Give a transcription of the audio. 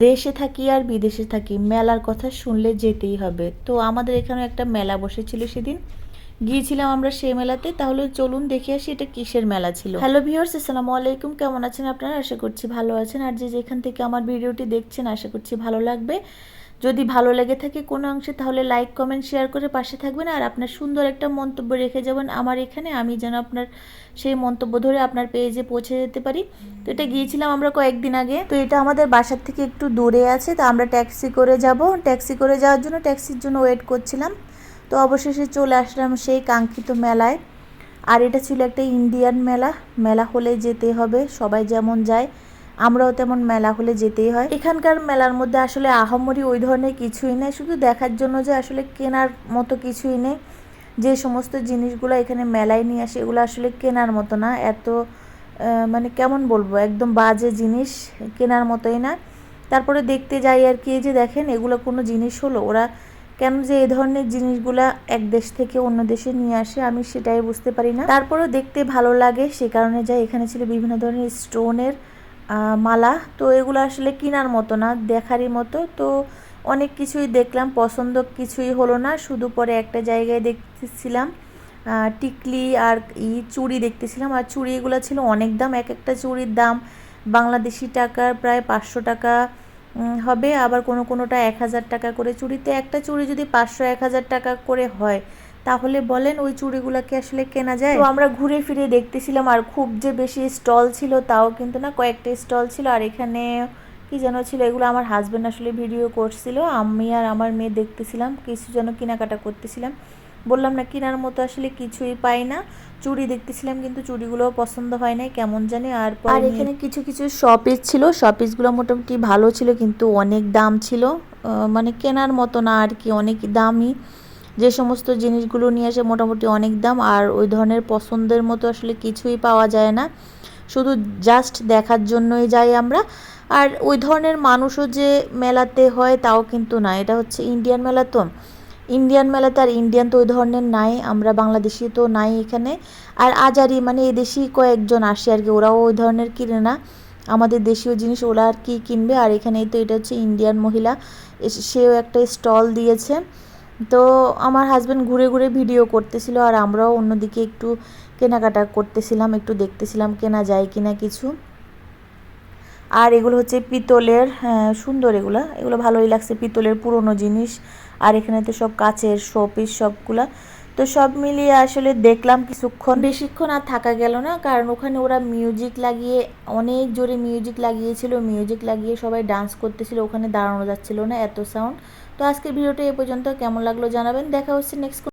দেশে থাকি আর বিদেশে থাকি, মেলার কথা শুনলে যেতেই হবে। তো আমাদের এখানে একটা মেলা বসেছিল সেদিন। গিয়েছিলাম আমরা সেই মেলাতে। তাহলে চলুন দেখে আসি এটা কিসের মেলা ছিল। হ্যালো ভিউয়ার্স আসসালামু আলাইকুম। কেমন আছেন আপনারা? আশা করছি ভালো আছেন। আর যে যেখান থেকে আমার ভিডিওটি দেখছেন, আশা করছি ভালো লাগবে। যদি ভালো লেগে থাকে কোনো অংশে, তাহলে লাইক কমেন্ট শেয়ার করে পাশে থাকবেন। আর আপনার সুন্দর একটা মন্তব্য রেখে যাবেন আমার এখানে। আমি যেন আপনার সেই মন্তব্য ধরে আপনার পেজে পৌঁছে যেতে পারি। তো এটা গিয়েছিলাম আমরা কয়েকদিন আগে। তো এটা আমাদের বাসার থেকে একটু দূরে আছে। তো আমরা ট্যাক্সি করে যাব। ট্যাক্সি করে যাওয়ার জন্য ট্যাক্সির জন্য ওয়েট করছিলাম। তো অবশেষে চলে আসলাম সেই কাঙ্ক্ষিত মেলায়। আর এটা ছিল একটা ইন্ডিয়ান মেলা। মেলা হলে যেতে হবে। সবাই যেমন যায়। আমরাও তেমন মেলা হলে যেতেই হয়। এখানকার মেলার মধ্যে আসলে আহামরি ওই ধরনের কিছুই নেই, শুধু দেখার জন্য যে আসলে কেনার মতো কিছুই নেই। যে সমস্ত জিনিসগুলো এখানে মেলায় নিয়ে আসে, এগুলো আসলে কেনার মতো না। এত মানে কেমন বলব, একদম বাজে জিনিস, কেনার মতোই না। তারপরে দেখতে যাই আর কি যে দেখেন, এগুলো কোনো জিনিস হলো? ওরা কেন যে এই ধরনের জিনিসগুলা এক দেশ থেকে অন্য দেশে নিয়ে আসে, আমি সেটাই বুঝতে পারি না। তারপরেও দেখতে ভালো লাগে, সে কারণে যাই, এখানে ছিল বিভিন্ন ধরনের স্টোনের মালা। তো এগুলো আসলে কেনার মতো না, দেখারই মতো। তো অনেক কিছুই দেখলাম, পছন্দ কিছুই হলো না। শুধু পরে একটা জায়গায় দেখতেছিলাম টিকলি আর ই চুড়ি দেখতেছিলাম। আর চুড়ি এগুলো ছিল অনেক দাম, এক একটা চুড়ির দাম বাংলাদেশি টাকার প্রায় পাঁচশো টাকা হবে। আবার কোনো কোনোটা এক হাজার টাকা করে চুড়িতে একটা চুড়ি যদি পাঁচশো, এক হাজার টাকা করে হয় তাহলে বলেন ওই চুড়িগুলোকে আসলে কেনা যায়? তো আমরা ঘুরে ফিরে দেখতেছিলাম আর খুব যে বেশি স্টল ছিল তাও কিন্তু না কয়েকটা স্টল ছিল আর এখানে কি যেন ছিল এগুলো আমার হাজব্যান্ড আসলে ভিডিও করছিল। আমি আর আমার মেয়ে দেখতেছিলাম কিছু যেন কেনাকাটা করতেছিলাম। বললাম না কেনার মতো আসলে কিছুই পাই না। চুড়ি দেখতেছিলাম কিন্তু চুড়িগুলোও পছন্দ হয় নাই কেমন জানি আর আর এখানে কিছু কিছু শপিস ছিল শপিসগুলো মোটামুটি ভালো ছিল কিন্তু অনেক দাম ছিল। মানে কেনার মতো না আর কি অনেক দামই। যে সমস্ত জিনিসগুলো নিয়ে আসে মোটামুটি অনেক দাম, আর ওই ধরনের পছন্দের মতো আসলে কিছুই পাওয়া যায় না। শুধু জাস্ট দেখার জন্যই যাই আমরা। আর ওই ধরনের মানুষও যে মেলাতে হয় তাও কিন্তু না, এটা হচ্ছে ইন্ডিয়ান মেলা তো। ইন্ডিয়ান মেলাতে আর ইন্ডিয়ান তো ওই ধরনের নাই, আমরা বাংলাদেশি তো নাই এখানে। আর আজারি মানে এদেশি কয়েকজন আসে আর কি, ওরাও ওই ধরনের কিনে না। আমাদের দেশীয় জিনিস ওরা আর কি কিনবে, আর এখানেই তো এটা হচ্ছে ইন্ডিয়ান মহিলা। সেও একটা স্টল দিয়েছে। তো আমার হাজব্যান্ড ঘুরে ঘুরে ভিডিও করতেছিল আর আমরাও অন্যদিকে একটু কেনাকাটা করতেছিলাম, একটু দেখতেছিলাম কেনা যায় কিনা কিছু। আর এগুলো হচ্ছে পিতলের সুন্দর এগুলা। এগুলো ভালোই লাগছে, পিতলের পুরনো জিনিস। আর এখানে তো সব কাচের শোপিস সবগুলা। তো সব মিলিয়ে আসলে দেখলাম কিছুক্ষণ। বেশিক্ষণ আর থাকা গেল না, কারণ ওখানে ওরা মিউজিক লাগিয়ে, অনেক জোরে মিউজিক লাগিয়েছিল মিউজিক লাগিয়ে সবাই ডান্স করতেছিল, ওখানে দাঁড়ানো যাচ্ছিল না এত সাউন্ড তো আজকের ভিডিওটা এ পর্যন্ত, কেমন লাগল জানাবেন? দেখা হচ্ছে নেক্সট